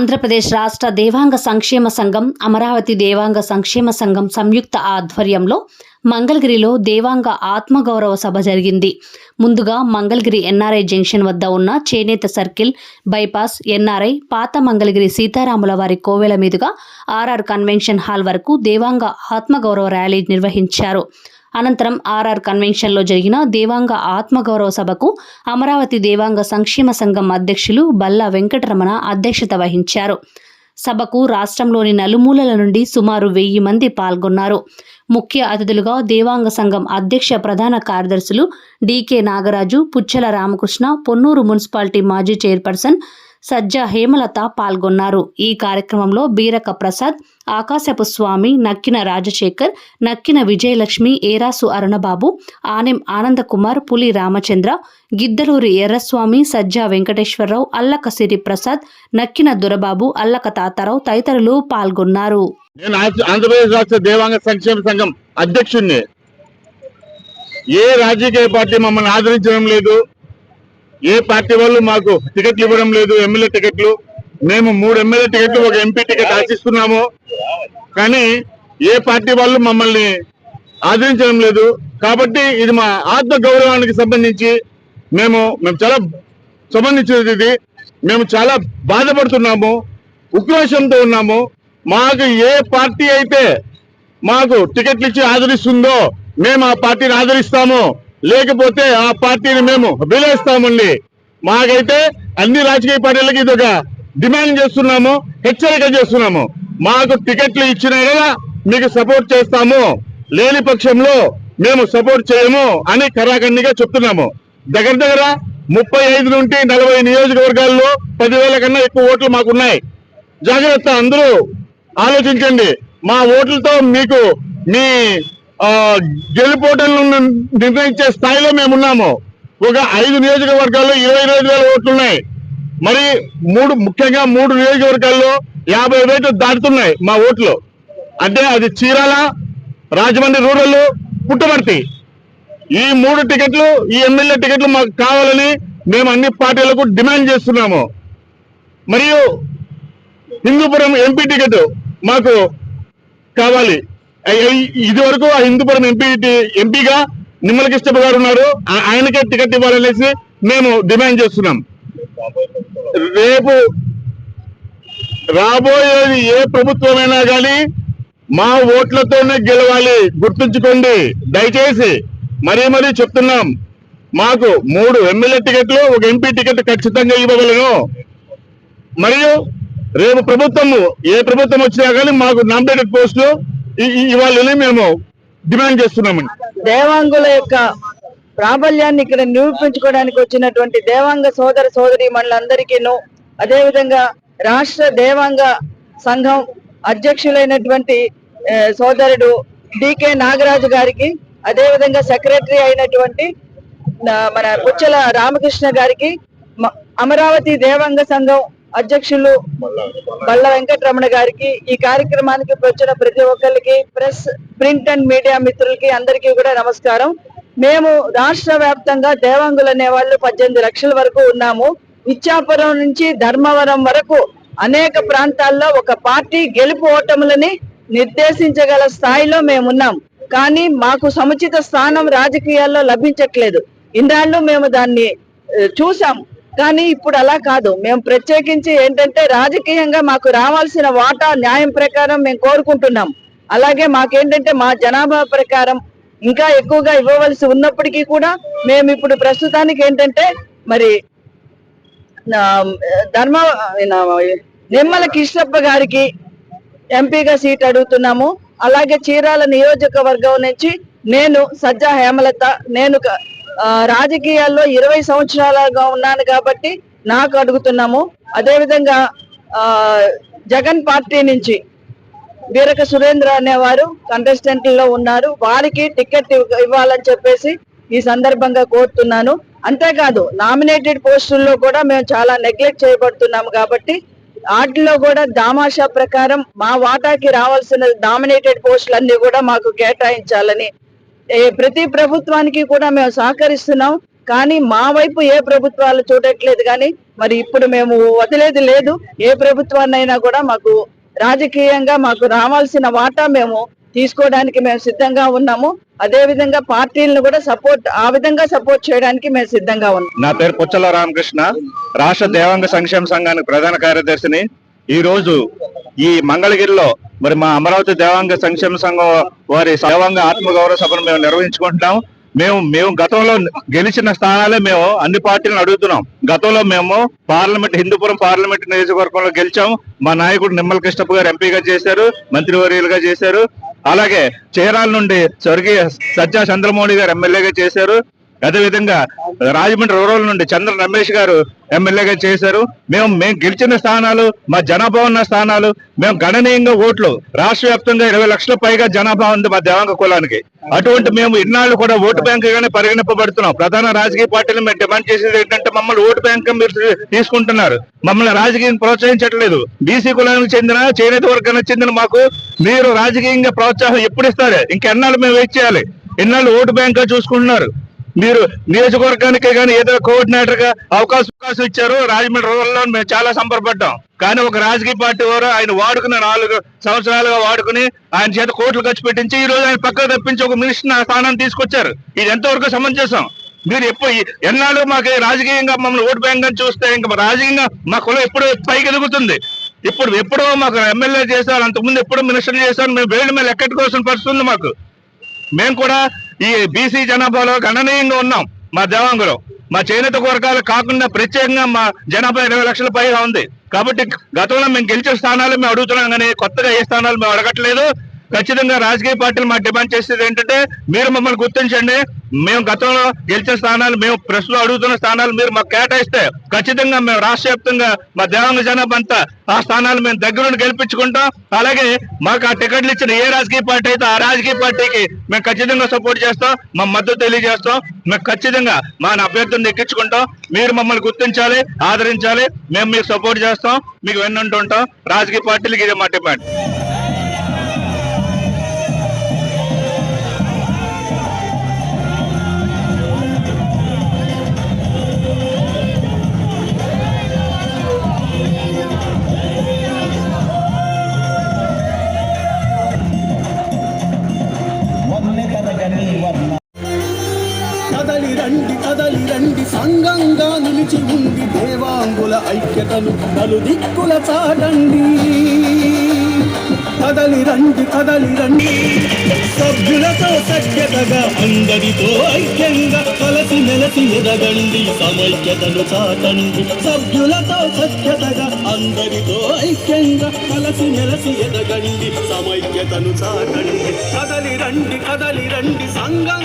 ఆంధ్రప్రదేశ్ రాష్ట్ర దేవాంగ సంక్షేమ సంఘం అమరావతి దేవాంగ సంక్షేమ సంఘం సంయుక్త ఆధ్వర్యంలో మంగళగిరిలో దేవాంగ ఆత్మగౌరవ సభ జరిగింది. ముందుగా మంగళగిరి ఎన్ఆర్ఐ జంక్షన్ వద్ద ఉన్న చేనేత సర్కిల్ బైపాస్ ఎన్ఆర్ఐ పాత మంగళగిరి సీతారాముల వారి కోవెల మీదుగా ఆర్ఆర్ కన్వెన్షన్ హాల్ వరకు దేవాంగ ఆత్మగౌరవ ర్యాలీ నిర్వహించారు. అనంతరం ఆర్ఆర్ కన్వెన్షన్లో జరిగిన దేవాంగ ఆత్మగౌరవ సభకు అమరావతి దేవాంగ సంక్షేమ సంఘం అధ్యక్షులు బల్లా వెంకటరమణ అధ్యక్షత వహించారు. సభకు రాష్ట్రంలోని నలుమూలల నుండి సుమారు వెయ్యి మంది పాల్గొన్నారు. ముఖ్య అతిథులుగా దేవాంగ సంఘం అధ్యక్ష ప్రధాన కార్యదర్శులు డీకే నాగరాజు పుచ్చల రామకృష్ణ పొన్నూరు మున్సిపాలిటీ మాజీ చైర్పర్సన్ సజ్జా హేమలత పాల్గొన్నారు. ఈ కార్యక్రమంలో బీరక ప్రసాద్ ఆకాశపు స్వామి నక్కిన రాజశేఖర్ నక్కిన విజయలక్ష్మి ఏరాసు అరుణబాబు ఆనెం ఆనందకుమార్ పులి రామచంద్ర గిద్దలూరి ఎర్రస్వామి సజ్జా వెంకటేశ్వరరావు అల్లక సిరి ప్రసాద్ నక్కిన దురబాబు అల్లక తాతారావు తదితరులు పాల్గొన్నారు. నేను ఆంధ్ర- ఆంధ్రప్రదేశ్ రాష్ట్ర దేవాంగ సంక్షేమ సంఘం అధ్యక్షుణ్ణి. ఏ రాజకీయ పార్టీ మమ్మల్ని ఆదరించడం లేదు? ఏ పార్టీ వాళ్ళు మాకు టికెట్లు ఇవ్వడం లేదు ఎమ్మెల్యే టికెట్లు. మేము మూడు ఎమ్మెల్యే టికెట్లు ఒక ఎంపీ టికెట్ ఆశిస్తున్నాము. కానీ ఏ పార్టీ వాళ్ళు మమ్మల్ని ఆదరించడం లేదు. కాబట్టి ఇది మా ఆత్మ గౌరవానికి సంబంధించి మేము మేము చాలా సంబంధించినది ఇది. మేము చాలా బాధపడుతున్నాము ఉక్రోషంతో ఉన్నాము. మాకు ఏ పార్టీ అయితే మాకు టికెట్లు ఇచ్చి ఆదరిస్తుందో మేము ఆ పార్టీని ఆదరిస్తాము. లేకపోతే ఆ పార్టీని మేము విలేస్తామండి మాకైతే అన్ని రాజకీయ పార్టీలకి ఇది ఒక డిమాండ్ చేస్తున్నాము హెచ్చరిక చేస్తున్నాము. మాకు టికెట్లు ఇచ్చినా కదా మీకు సపోర్ట్ చేస్తాము. లేని పక్షంలో మేము సపోర్ట్ చేయము అని కరాఖండిగా చెప్తున్నాము. దగ్గర దగ్గర ముప్పై ఐదు నుండి నలభై నియోజకవర్గాల్లో పదివేల కన్నా ఎక్కువ ఓట్లు మాకున్నాయి. జాగ్రత్త అందరూ ఆలోచించండి. మా ఓట్లతో మీకు మీ గెలుపోటలను నిర్ణయించే స్థాయిలో మేము ఉన్నాము. ఒక ఐదు నియోజకవర్గాల్లో ఇరవై ఐదు వేల ఓట్లు ఉన్నాయి మరి మూడు ముఖ్యంగా మూడు నియోజకవర్గాల్లో యాభై వేలు దాటుతున్నాయి మా ఓట్లు. అంటే అది చీరాల రాజమండ్రి రూరల్ పుట్టమర్తి. ఈ మూడు టికెట్లు ఈ ఎమ్మెల్యే టికెట్లు మాకు కావాలని మేము అన్ని పార్టీలకు డిమాండ్ చేస్తున్నాము. మరియు హిందూపురం ఎంపీ టికెట్ మాకు కావాలి. ఇది వరకు ఆ హిందూపురం ఎంపీ ఎంపీగా నిమ్మల కృష్ణప్ప గారు ఉన్నారు ఆ- ఆయనకే టికెట్ ఇవ్వాలనేసి మేము డిమాండ్ చేస్తున్నాం. రేపు రాబోయేది ఏ ప్రభుత్వమైనా కానీ మా ఓట్లతోనే గెలవాలి. గుర్తుంచుకోండి. దయచేసి మరీ మరీ చెప్తున్నాం. మాకు మూడు ఎమ్మెల్యే టికెట్లు ఒక ఎంపీ టికెట్ ఖచ్చితంగా ఇవ్వగలను. మరియు రేపు ప్రభుత్వము ఏ ప్రభుత్వం వచ్చినా కానీ మాకు నామినేటెడ్ పోస్టులు ఇవాళ మేము డిమాండ్ చేస్తున్నామండి. దేవాంగుల యొక్క ప్రాబల్యాన్ని ఇక్కడ నిరూపించుకోవడానికి వచ్చినటువంటి దేవాంగ సోదర సోదరి మండలందరికీను అదేవిధంగా రాష్ట్ర దేవాంగ సంఘం అధ్యక్షులైనటువంటి సోదరుడు డికే నాగరాజు గారికి అదేవిధంగా సెక్రటరీ అయినటువంటి మన పుచ్చల రామకృష్ణ గారికి మ- అమరావతి దేవాంగ సంఘం అధ్యక్షులు బల్ల వెంకటరమణ గారికి ఈ కార్యక్రమానికి వచ్చిన ప్రతి ఒక్కరికి ప్రెస్ ప్రింట్ అండ్ మీడియా మిత్రులకి అందరికీ కూడా నమస్కారం. మేము రాష్ట్ర వ్యాప్తంగా దేవాంగులు అనేవాళ్ళు పద్దెనిమిది లక్షల వరకు ఉన్నాము. ఇచ్చాపురం నుంచి ధర్మవరం వరకు అనేక ప్రాంతాల్లో ఒక పార్టీ గెలుపు ఓటములని నిర్దేశించగల స్థాయిలో మేమున్నాం. కానీ మాకు సముచిత స్థానం రాజకీయాల్లో లభించట్లేదు. ఇన్నాళ్ళు మేము దాన్ని చూసాం కానీ ఇప్పుడు అలా కాదు. మేము ప్రత్యేకించి ఏంటంటే రాజకీయంగా మాకు రావాల్సిన వాటా న్యాయం ప్రకారం మేము కోరుకుంటున్నాం. అలాగే మాకేంటంటే మా జనాభా ప్రకారం ఇంకా ఎక్కువగా ఇవ్వవలసి ఉన్నప్పటికీ కూడా మేము ఇప్పుడు ప్రస్తుతానికి ఏంటంటే మరి ధర్మ నిమ్మల కృష్ణప్ప గారికి ఎంపీగా సీట్ అడుగుతున్నాము. అలాగే చీరాల నియోజకవర్గం నుంచి నేను సజ్జా హేమలత నేను రాజకీయాల్లో ఇరవై సంవత్సరాలుగా ఉన్నాను కాబట్టి నాకు అడుగుతున్నాము. అదేవిధంగా ఆ, జగన్ పార్టీ నుంచి వీరక సురేంద్ర అనేవారు కంటెస్టెంట్లో ఉన్నారు. వారికి టికెట్ ఇవ్వాలని చెప్పేసి ఈ సందర్భంగా కోరుతున్నాను. అంతేకాదు నామినేటెడ్ పోస్టుల్లో కూడా మేము చాలా నెగ్లెక్ట్ చేయబడుతున్నాము కాబట్టి వాటిలో కూడా దామాషా ప్రకారం మా వాటాకి రావాల్సిన నామినేటెడ్ పోస్టులన్నీ కూడా మాకు కేటాయించాలని ప్రతి ప్రభుత్వానికి కూడా మేము సహకరిస్తున్నాం. కానీ మా వైపు ఏ ప్రభుత్వాలు చూడట్లేదు కానీ మరి ఇప్పుడు మేము వదిలేది లేదు. ఏ ప్రభుత్వాన్నైనా కూడా మాకు రాజకీయంగా మాకు రావాల్సిన వాటా మేము తీసుకోవడానికి మేము సిద్ధంగా ఉన్నాము. అదే విధంగా పార్టీలను కూడా సపోర్ట్ ఆ విధంగా సపోర్ట్ చేయడానికి మేము సిద్ధంగా ఉన్నాం. నా పేరు పుచ్చల రామకృష్ణ. రాష్ట్ర దేవాంగ సంక్షేమ సంఘానికి ప్రధాన కార్యదర్శిని. ఈ రోజు ఈ మంగళగిరిలో మరి మా అమరావతి దేవాంగ సంక్షేమ సంఘం వారి దేవాంగ ఆత్మగౌరవ సభను మేము నిర్వహించుకుంటున్నాం. మేము మేము గతంలో గెలిచిన స్థానాలే మేము అన్ని పార్టీలను అడుగుతున్నాం. గతంలో మేము పార్లమెంట్ హిందూపురం పార్లమెంట్ నియోజకవర్గంలో గెలిచాం. మా నాయకుడు నిమ్మల కృష్ణప్ప గారు ఎంపీగా చేశారు మంత్రివర్యులుగా చేశారు. అలాగే చీరాల నుండి స్వర్గీయ సజ్జా చంద్రమౌళి గారు ఎమ్మెల్యేగా చేశారు. అదేవిధంగా రాజమండ్రి రూరల్ నుండి చంద్ర రమేష్ గారు ఎమ్మెల్యేగా చేశారు. మేము మేము గెలిచిన స్థానాలు మా జనాభా ఉన్న స్థానాలు మేము గణనీయంగా ఓట్లు రాష్ట్ర వ్యాప్తంగా ఇరవై లక్షల పైగా జనాభా ఉంది మా దేవాంగ కులానికి. అటువంటి మేము ఇన్నాళ్ళు కూడా ఓటు బ్యాంకు గానే పరిగణింపబడుతున్నాం. ప్రధాన రాజకీయ పార్టీలు మేము డిమాండ్ చేసేది ఏంటంటే మమ్మల్ని ఓటు బ్యాంక్ మీరు తీసుకుంటున్నారు. మమ్మల్ని రాజకీయం ప్రోత్సహించట్లేదు. బీసీ కులానికి చెందిన చేనేత వర్గానికి చెందిన మాకు మీరు రాజకీయంగా ప్రోత్సాహం ఎప్పుడు ఇస్తారు? ఇంకెన్నాళ్ళు మేము వెయిట్ చేయాలి. ఎన్నాళ్ళు ఓటు బ్యాంక్గా చూసుకుంటున్నారు. మీరు నియోజకవర్గానికి కానీ ఏదో కోఆర్డినేటర్గా అవకాశం అవకాశం ఇచ్చారు. రాజమండ్రి రూరల్లో మేము చాలా సంబరపడ్డాం. కానీ ఒక రాజకీయ పార్టీ వారు ఆయన వాడుకున్న నాలుగు సంవత్సరాలుగా వాడుకుని ఆయన చేత కోట్లు ఖర్చు పెట్టించి ఈ రోజు ఆయన పక్కకు తప్పించి ఒక మినిస్టర్ స్థానాన్ని తీసుకొచ్చారు. ఇది ఎంతవరకు సమంజసం? మీరు ఎప్పుడు ఎన్నాళ్ళు మాకు రాజకీయంగా మమ్మల్ని ఓటు బ్యాంక్ అని చూస్తే ఇంకా రాజకీయంగా మా కులం ఎప్పుడు పైకి ఎదుగుతుంది. ఇప్పుడు ఎప్పుడో మాకు ఎమ్మెల్యే చేశారు అంతకుముందు ఎప్పుడో మినిస్టర్ చేశారు మేము వేళ్ళు మీద ఎక్కడికోసం పరిస్థితి మాకు. మేము కూడా ఈ బీసీ జనాభాలో గణనీయంగా ఉన్నాం మా దేవాంగులో మా చేనేత వర్గాలు కాకుండా ప్రత్యేకంగా మా జనాభా ఇరవై లక్షల పైగా ఉంది. కాబట్టి గతంలో మేము గెలిచిన స్థానాలు మేము అడుగుతున్నాం కానీ కొత్తగా ఏ స్థానాలు మేము అడగట్లేదు. ఖచ్చితంగా రాజకీయ పార్టీలు మా డిమాండ్ చేసేది ఏంటంటే మీరు మమ్మల్ని గుర్తించండి. మేము గతంలో గెలిచిన స్థానాలు మేము ప్రశ్నలు అడుగుతున్న స్థానాలు మీరు మాకు కేటాయిస్తే ఖచ్చితంగా మేము రాష్ట్ర వ్యాప్తంగా మా దేవాంగ జనాభా అంతా ఆ స్థానాలు మేము దగ్గరుండి గెలిపించుకుంటాం. అలాగే మాకు ఆ టికెట్లు ఇచ్చిన ఏ రాజకీయ పార్టీ అయితే ఆ రాజకీయ పార్టీకి మేము ఖచ్చితంగా సపోర్ట్ చేస్తాం మా మద్దతు తెలియజేస్తాం. మేము ఖచ్చితంగా మా అభ్యర్థులను ఎక్కించుకుంటాం. మీరు మమ్మల్ని గుర్తించాలి ఆదరించాలి మేము మీకు సపోర్ట్ చేస్తాం మీకు వెన్నంటుంటాం రాజకీయ పార్టీలకి ఇదే మా డిమాండ్. నిలిచి ఉంది దేవాంగుల ఐక్యతను పలు దిక్కుల చాటండి. కదలి రండి కదలి రండి. సభ్యులతో సఖ్యతగా అందరితో ఐక్యంగా కలసి మెలసి ఎదగండి సమైక్యతను చాటండి. సభ్యులతో సఖ్యతగా అందరితో ఐక్యంగా కలసి మెలసి ఎదగండి సమైక్యతను చాటండి. కదలి రండి కదలి రండి సంఘం